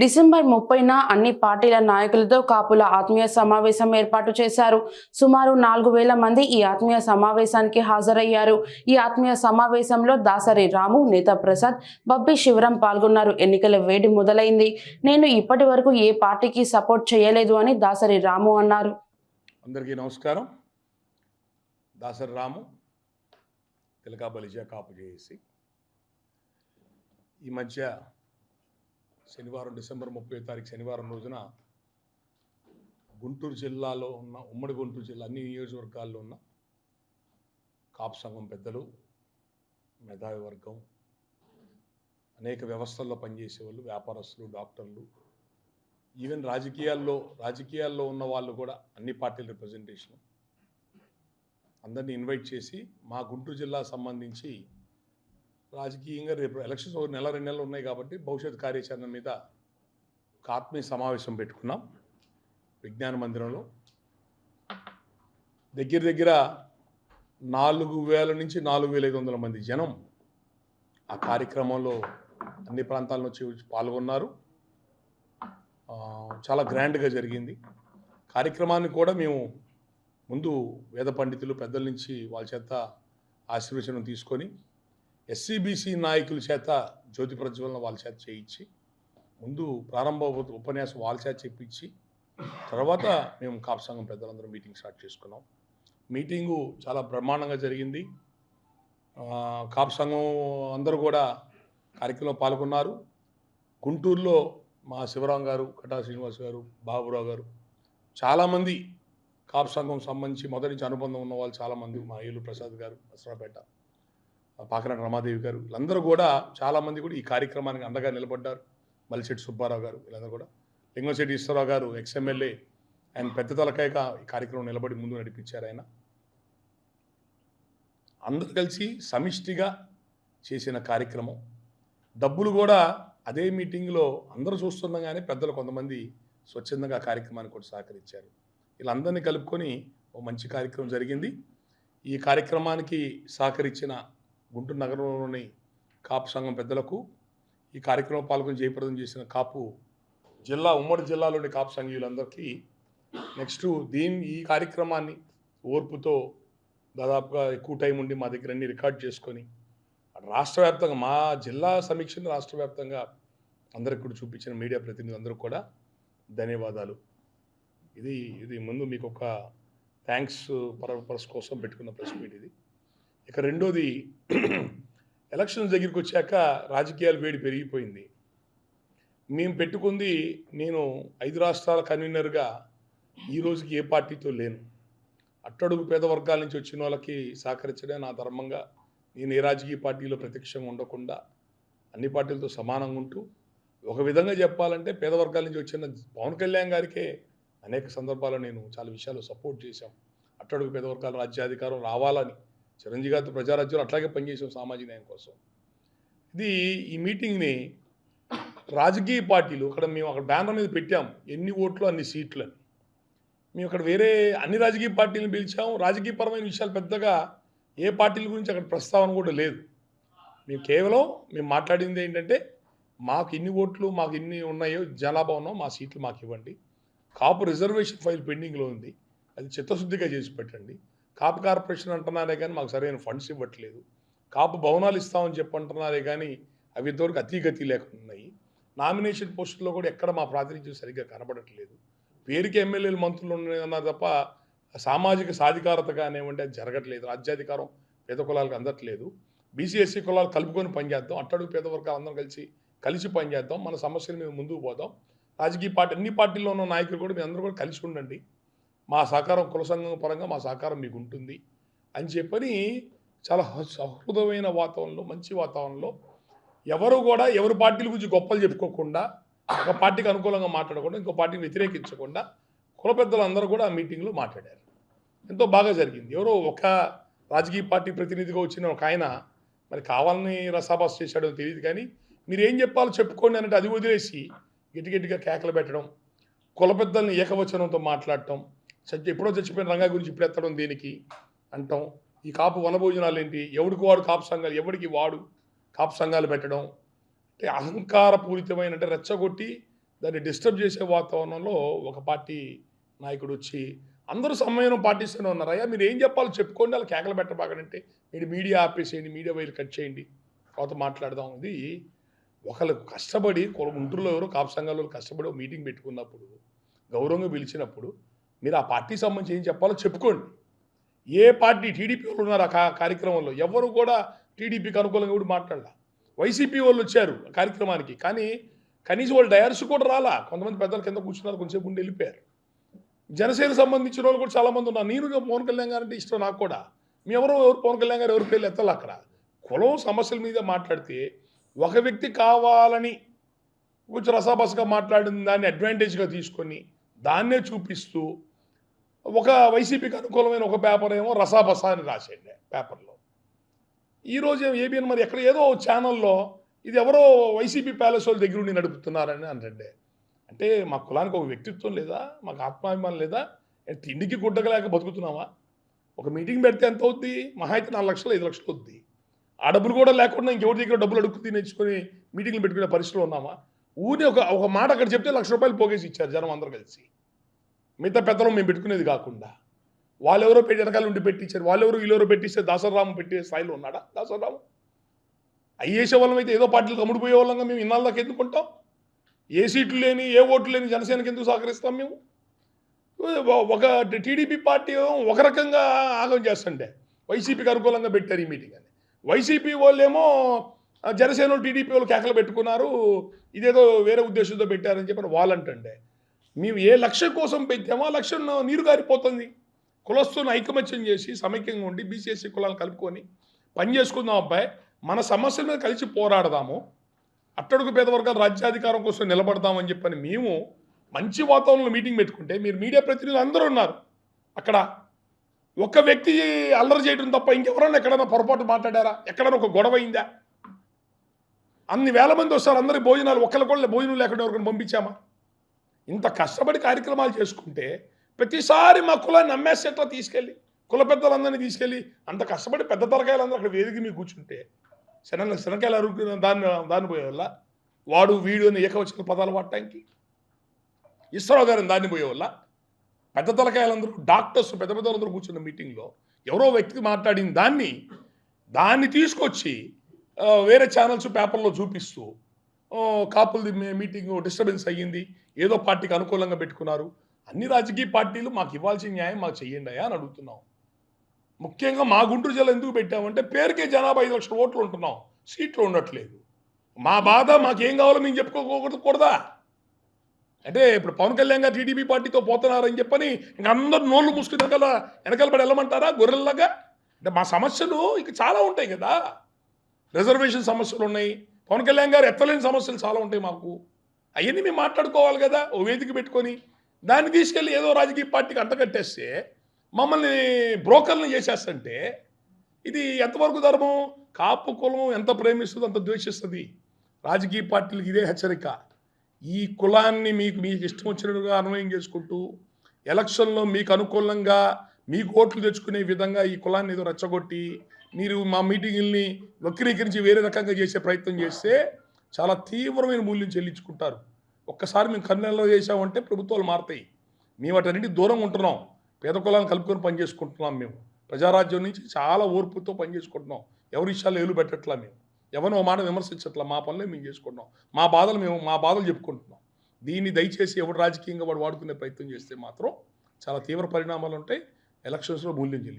December ముప్పైన అన్ని పార్టీల నాయకులతో కాపుల ఆత్మీయ సమావేశం ఏర్పాటు చేశారు. సుమారు నాలుగు వేల మంది ఈ ఆత్మీయ సమావేశానికి హాజరయ్యారు. ఈ ఆత్మీయ సమావేశంలో దాసరి రాము నేత ప్రసాద్ బబ్బి శివరం పాల్గొన్నారు. ఎన్నికల వేడి మొదలైంది. నేను ఇప్పటి వరకు ఏ పార్టీకి సపోర్ట్ చేయలేదు అని దాసరి రాము అన్నారు. అందరికీ నమస్కారం. దాసరి రాము కాపు చేసి ఈ మధ్య శనివారం డిసెంబర్ ముప్పై తారీఖు శనివారం రోజున గుంటూరు జిల్లాలో ఉన్న ఉమ్మడి గుంటూరు జిల్లా అన్ని నియోజకవర్గాల్లో ఉన్న కాపు సంఘం పెద్దలు మేధావి వర్గం అనేక వ్యవస్థల్లో పనిచేసే వాళ్ళు వ్యాపారస్తులు డాక్టర్లు ఈవెన్ రాజకీయాల్లో రాజకీయాల్లో ఉన్న వాళ్ళు కూడా అన్ని పార్టీల రిప్రజెంటేషన్ అందరినీ ఇన్వైట్ చేసి మా గుంటూరు జిల్లా సంబంధించి రాజకీయంగా రేపు ఎలక్షన్స్ ఒక నెల రెండు నెలలు ఉన్నాయి కాబట్టి భవిష్యత్ కార్యాచరణ మీద ఒక ఆత్మీయ సమావేశం పెట్టుకున్నాం విజ్ఞాన మందిరంలో. దగ్గర దగ్గర నాలుగు వేల నుంచి నాలుగు వేల ఐదు వందల మంది జనం ఆ కార్యక్రమంలో అన్ని ప్రాంతాల నుంచి పాల్గొన్నారు. చాలా గ్రాండ్గా జరిగింది. కార్యక్రమాన్ని కూడా మేము ముందు వేద పండితులు పెద్దల నుంచి వాళ్ళ చేత ఆశీర్వచనం తీసుకొని ఎస్సీబీసీ నాయకుల చేత జ్యోతి ప్రజ్వలన వాళ్ళ చేత చేయించి ముందు ప్రారంభ ఉపన్యాసం వాళ్ళ చేత చెప్పించి తర్వాత మేము కాపు సంఘం పెద్దలందరం మీటింగ్ స్టార్ట్ చేసుకున్నాం. మీటింగు చాలా బ్రహ్మాండంగా జరిగింది. కాపు సంఘం అందరూ కూడా కార్యక్రమంలో పాల్గొన్నారు. గుంటూరులో మా శివరాం గారు కటా శ్రీనివాస్ గారు బాబురావు గారు చాలామంది కాపు సంఘం సంబంధించి మొదటి నుంచి అనుబంధం ఉన్న వాళ్ళు చాలామంది మా ఏలు ప్రసాద్ గారు అసరాపేట పాకరాటి రమాదేవి గారు. వీళ్ళందరూ కూడా చాలామంది కూడా ఈ కార్యక్రమానికి అండగా నిలబడ్డారు. మల్లిశెట్టి సుబ్బారావు గారు వీళ్ళందరూ కూడా. లింగంశెట్టి ఈశ్వరరావు గారు ఎక్స్ఎమ్మెల్యే ఆయన పెద్ద తలకాయగా ఈ కార్యక్రమం నిలబడి ముందు నడిపించారు ఆయన. అందరు కలిసి సమిష్టిగా చేసిన కార్యక్రమం. డబ్బులు కూడా అదే మీటింగ్లో అందరూ చూస్తుండగానే పెద్దలు కొంతమంది స్వచ్ఛందంగా కార్యక్రమానికి కూడా సహకరించారు. వీళ్ళందరినీ కలుపుకొని ఓ మంచి కార్యక్రమం జరిగింది. ఈ కార్యక్రమానికి సహకరించిన గుంటూరు నగరంలోని కాపు సంఘం పెద్దలకు ఈ కార్యక్రమం పాల్గొని జయప్రదం చేసిన కాపు జిల్లా ఉమ్మడి జిల్లాలోని కాపు సంఘీయులందరికీ నెక్స్ట్ దీని ఈ కార్యక్రమాన్ని ఓర్పుతో దాదాపుగా ఎక్కువ టైం ఉండి మా దగ్గర అన్ని రికార్డ్ చేసుకొని రాష్ట్ర వ్యాప్తంగా మా జిల్లా సమీక్షను రాష్ట్ర వ్యాప్తంగా అందరికి కూడా చూపించిన మీడియా ప్రతినిధులందరూ కూడా ధన్యవాదాలు. ఇది ఇది ముందు మీకు ఒక థ్యాంక్స్ పర్పస్ కోసం పెట్టుకున్న ప్రెస్ మీట్ ఇది. ఇక రెండోది ఎలక్షన్స్ దగ్గరికి వచ్చాక రాజకీయాలు వేడి పెరిగిపోయింది. మేము పెట్టుకుంది నేను ఐదు రాష్ట్రాల కన్వీనర్గా ఈ రోజుకి ఏ పార్టీతో లేను. అట్టడుగు పేద వర్గాల నుంచి వచ్చిన వాళ్ళకి సహకరించడం నా ధర్మంగా నేను ఏ రాజకీయ పార్టీలో ప్రత్యక్షంగా ఉండకుండా అన్ని పార్టీలతో సమానంగా ఉంటూ ఒక విధంగా చెప్పాలంటే పేద వర్గాల నుంచి వచ్చిన పవన్ కళ్యాణ్ గారికే అనేక సందర్భాల్లో నేను చాలా విషయాలు సపోర్ట్ చేశాం. అట్టడుగు పేద వర్గాల రాజ్యాధికారం రావాలని చిరంజీవి గారితో ప్రజారాజ్యంలో అట్లాగే పనిచేసాం సామాజిక న్యాయం కోసం. ఇది ఈ మీటింగ్ని రాజకీయ పార్టీలు అక్కడ మేము అక్కడ బ్యానర్ మీద పెట్టాం ఎన్ని ఓట్లు అన్ని సీట్లు అని మేము అక్కడ వేరే అన్ని రాజకీయ పార్టీలను పిలిచాం. రాజకీయపరమైన విషయాలు పెద్దగా ఏ పార్టీల గురించి అక్కడ ప్రస్తావన కూడా లేదు. మేము కేవలం మేము మాట్లాడింది ఏంటంటే మాకు ఇన్ని ఓట్లు మాకు ఇన్ని ఉన్నాయో జనాభా ఉన్నాం మా సీట్లు మాకు ఇవ్వండి. కాపు రిజర్వేషన్ ఫైల్ పెండింగ్లో ఉంది. అది చిత్తశుద్ధిగా చేసి పెట్టండి. కాపు కార్పొరేషన్ అంటున్నారే కానీ మాకు సరైన ఫండ్స్ ఇవ్వట్లేదు. కాపు భవనాలు ఇస్తామని చెప్పి అంటున్నారే కానీ అవి ఇంతవరకు అతీగతి లేకుండా ఉన్నాయి నామినేషన్ పోస్టుల్లో కూడా ఎక్కడ మా ప్రాతినిధ్యం సరిగ్గా కనబడట్లేదు. పేరుకి ఎమ్మెల్యేలు మంత్రులు ఉన్నాయన్నా తప్ప సామాజిక సాధికారత కానివ్వండి అది జరగట్లేదు. రాజ్యాధికారం పేద కులాలకు అందట్లేదు. బీసీఎస్సీ కులాలు కలుపుకొని పనిచేద్దాం అట్టడుగు పేద వర్గాలు అందరం కలిసి కలిసి పనిచేద్దాం మన సమస్యల మీద ముందుకు పోదాం. రాజకీయ పార్టీ అన్ని పార్టీల్లో ఉన్న నాయకులు కూడా మీ అందరూ కూడా కలిసి ఉండండి. మా సహకారం కుల సంఘం పరంగా మా సహకారం మీకు ఉంటుంది అని చెప్పని చాలా సహృదమైన వాతావరణంలో మంచి వాతావరణంలో ఎవరు కూడా ఎవరి పార్టీల గురించి గొప్పలు చెప్పుకోకుండా ఒక పార్టీకి అనుకూలంగా మాట్లాడకుండా ఇంకో పార్టీని వ్యతిరేకించకుండా కుల పెద్దలందరూ కూడా ఆ మీటింగ్లో మాట్లాడారు. ఎంతో బాగా జరిగింది. ఎవరో ఒక రాజకీయ పార్టీ ప్రతినిధిగా వచ్చిన ఒక ఆయన మరి కావాలని రసాబాస్ చేశాడో తెలియదు కానీ మీరు ఏం చెప్పాలో చెప్పుకోండి అన్నట్టు అది వదిలేసి గట్టిగట్టిగా కేకలు పెట్టడం కుల పెద్దల్ని ఏకవచనంతో మాట్లాడటం చచ్చి ఎప్పుడో చచ్చిపోయిన రంగా గురించి ఇప్పుడు ఎత్తడం దేనికి అంటాం. ఈ కాపు వనభోజనాలు ఏంటి ఎవడికి వాడు కాపు సంఘాలు? ఎవడికి వాడు కాపు సంఘాలు పెట్టడం? అంటే అహంకారపూరితమైన అంటే రెచ్చగొట్టి దాన్ని డిస్టర్బ్ చేసే వాతావరణంలో ఒక పార్టీ నాయకుడు వచ్చి అందరూ సమయం పాటిస్తూనే ఉన్నారు అయ్యా మీరు ఏం చెప్పాలో చెప్పుకోండి వాళ్ళు కేకలు పెట్టబాగనంటే మీరు మీడియా ఆపేసేయండి మీడియా వైర్ కట్ చేయండి. తర్వాత మాట్లాడదాం ఇది ఒకళ్ళు కష్టపడి కొల గుంటూరులో ఎవరో కాపు సంఘాల్లో కష్టపడి మీటింగ్ పెట్టుకున్నప్పుడు గౌరవంగా పిలిచినప్పుడు మీరు ఆ పార్టీ సంబంధించి ఏం చెప్పాలో చెప్పుకోండి. ఏ పార్టీ టీడీపీ వాళ్ళు ఉన్నారు ఆ కార్యక్రమంలో? ఎవరు కూడా టీడీపీకి అనుకూలంగా కూడా మాట్లాడాల. వైసీపీ వాళ్ళు వచ్చారు కార్యక్రమానికి కానీ కనీసం వాళ్ళు డయర్స్ కూడా రాలా. కొంతమంది పెద్దల కింద కూర్చున్నారు కొంచెంసేపు ఉండి వెళ్ళిపోయారు. జనసేన సంబంధించిన వాళ్ళు కూడా చాలామంది ఉన్నారు. నేను పవన్ కళ్యాణ్ గారు అంటే ఇష్టం నాకు కూడా. మీ ఎవరు ఎవరు పవన్ కళ్యాణ్ గారు ఎవరి పేర్లు ఎత్తాలి అక్కడ? కులం సమస్యల మీద మాట్లాడితే ఒక వ్యక్తి కావాలని కొంచెం రసాబసగా మాట్లాడిన దాన్ని అడ్వాంటేజ్గా తీసుకొని దాన్నే చూపిస్తూ ఒక వైసీపీకి అనుకూలమైన ఒక పేపర్ ఏమో రసాబస అని రాసేయండి పేపర్లో. ఈరోజు ఏబిఎన్ మరి ఎక్కడ ఏదో ఛానల్లో ఇది ఎవరో వైసీపీ ప్యాలెస్ వాళ్ళ దగ్గర ఉండి నడుపుతున్నారని అంటే అంటే మా కులానికి ఒక వ్యక్తిత్వం లేదా? మాకు ఆత్మాభిమానం లేదా? తిండికి గుడ్డగలేక బతుకుతున్నావా? ఒక మీటింగ్ పెడితే ఎంత అవుద్ది? మహా అయితే నాలుగు లక్షలు ఐదు లక్షలు అవుద్ది. ఆ డబ్బులు కూడా లేకుండా ఇంకెవరి దగ్గర డబ్బులు అడుక్కు తినేసుకొని మీటింగ్లు పెట్టుకునే పరిస్థితిలో ఉన్నామా? ఊరిని ఒక ఒక మాట అక్కడ చెప్తే లక్ష రూపాయలు పోగేసి ఇచ్చారు జనం అందరూ కలిసి. మిగతా పెద్దలు మేము పెట్టుకునేది కాకుండా వాళ్ళెవరో పెట్టి వెనకాల ఉండి పెట్టించారు వాళ్ళెవరో వీళ్ళెవరో పెట్టిస్తే దాసరాము పెట్టే స్థాయిలో ఉన్నాడా దాసరాము అయ్యేసే వాళ్ళం అయితే ఏదో పార్టీలకు అమ్ముడిపోయే వాళ్ళంగా మేము ఇన్నాళ్ళకి ఎందుకుంటాం? ఏ సీట్లు లేని ఏ ఓట్లు లేని జనసేనకి ఎందుకు సహకరిస్తాం మేము? ఒక టీడీపీ పార్టీ ఏమో ఒక రకంగా ఆగం చేస్తుండే. వైసీపీకి అనుకూలంగా పెట్టారు ఈ మీటింగ్ అని. వైసీపీ వాళ్ళేమో ఏమో జనసేన వాళ్ళు టీడీపీ వాళ్ళు కేకలు పెట్టుకున్నారు ఇదేదో వేరే ఉద్దేశంతో పెట్టారని చెప్పి వాళ్ళంటండే. మేము ఏ లక్ష్యం కోసం పెట్టామో ఆ లక్ష్యం నీరు గారిపోతుంది. కులస్తులను ఐకమత్యం చేసి సమైక్యంగా ఉండి బీసీఎస్సీ కులాలను కలుపుకొని పని చేసుకుందాం అబ్బాయి. మన సమస్యల మీద కలిసి పోరాడదాము. అట్టడుగు పేద వర్గాల రాజ్యాధికారం కోసం నిలబడదామని చెప్పని మేము మంచి వాతావరణంలో మీటింగ్ పెట్టుకుంటే మీరు మీడియా ప్రతినిధులు అందరూ ఉన్నారు. అక్కడ ఒక వ్యక్తి అల్లరి చేయడం తప్ప ఇంకెవరన్నా ఎక్కడైనా పొరపాటు మాట్లాడారా? ఎక్కడైనా ఒక గొడవ అయిందా? అన్ని వేల మంది వస్తారు అందరి భోజనాలు ఒకళ్ళకొళ్ళ కూడా భోజనం లేకుండా ఎవరికైనా పంపించామా? ఇంత కష్టపడి కార్యక్రమాలు చేసుకుంటే ప్రతిసారి మా కులాన్ని నమ్మేసేట్లా తీసుకెళ్ళి కుల పెద్దలందరినీ తీసుకెళ్ళి అంత కష్టపడి పెద్ద తలకాయలందరూ అక్కడ వేదిక మీద కూర్చుంటే శన శనకాయలు అరుగుతున్న దాన్ని దాన్ని పోయే వల్ల వాడు వీడు అని ఏకవచన పదాలు పట్టడానికి ఇస్రో గారిని దాన్ని పోయే వల్ల పెద్ద తలకాయలందరూ డాక్టర్స్ పెద్ద పెద్దలందరూ కూర్చున్న మీటింగ్లో ఎవరో వ్యక్తి మాట్లాడిన దాన్ని దాన్ని తీసుకొచ్చి వేరే ఛానల్స్ పేపర్లో చూపిస్తూ కాపులది మీటింగ్ డిస్టర్బెన్స్ అయ్యింది ఏదో పార్టీకి అనుకూలంగా పెట్టుకున్నారు. అన్ని రాజకీయ పార్టీలు మాకు ఇవ్వాల్సిన న్యాయం మాకు చెయ్యండి అయ్యా అని అడుగుతున్నాం. ముఖ్యంగా మా గుంటూరు జిల్లా ఎందుకు పెట్టామంటే పేరుకే జనాభా ఐదు లక్షల ఓట్లు ఉంటున్నాం. సీట్లు ఉండట్లేదు. మా బాధ మాకేం కావాలో మేము చెప్పుకోకూడదు కూడదా? అంటే ఇప్పుడు పవన్ కళ్యాణ్ గారు టీడీపీ పార్టీతో పోతున్నారని చెప్పని ఇంక అందరు నోళ్ళు మూసుకుని వెనకాల వెనకాల పడి వెళ్ళమంటారా గొర్రెల్లాగా? అంటే మా సమస్యలు ఇక చాలా ఉంటాయి కదా. రిజర్వేషన్ సమస్యలు ఉన్నాయి. పవన్ కళ్యాణ్ గారు ఎత్తలేని సమస్యలు చాలా ఉంటాయి మాకు. అవన్నీ మేము మాట్లాడుకోవాలి కదా ఓ వేదిక పెట్టుకొని. దాన్ని తీసుకెళ్ళి ఏదో రాజకీయ పార్టీకి అంటకట్టేస్తే మమ్మల్ని బ్రోకర్లను చేసేస్తుంటే ఇది ఎంతవరకు ధర్మం? కాపు కులం ఎంత ప్రేమిస్తుందో అంత ద్వేషిస్తుంది? రాజకీయ పార్టీలకు ఇదే హెచ్చరిక. ఈ కులాన్ని మీకు మీకు ఇష్టం వచ్చినట్టుగా అన్వయం చేసుకుంటూ ఎలక్షన్లో మీకు అనుకూలంగా మీ ఓట్లు తెచ్చుకునే విధంగా ఈ కులాన్ని ఏదో రెచ్చగొట్టి మీరు మా మీటింగుల్ని వక్రీకరించి వేరే రకంగా చేసే ప్రయత్నం చేస్తే చాలా తీవ్రమైన మూల్యం చెల్లించుకుంటారు. ఒక్కసారి మేము కన్నెల్లో చేసామంటే ప్రభుత్వాలు మారుతాయి. మేము వాటన్నిటి దూరంగా ఉంటున్నాం. పేద కులాలను కలుపుకొని పనిచేసుకుంటున్నాం మేము. ప్రజారాజ్యం నుంచి చాలా ఓర్పుతో పనిచేసుకుంటున్నాం. ఎవరి విషయాలు ఏలు పెట్టట్లా మేము. ఎవరిని మాట విమర్శించట్లా మా పనులే మేము చేసుకుంటున్నాం. మా బాధలు మేము మా బాధలు చెప్పుకుంటున్నాం. దీన్ని దయచేసి ఎవడు రాజకీయంగా వాడు వాడుకునే ప్రయత్నం చేస్తే మాత్రం చాలా తీవ్ర పరిణామాలు ఉంటాయి. ఎలక్షన్స్లో మూల్యం చెల్లి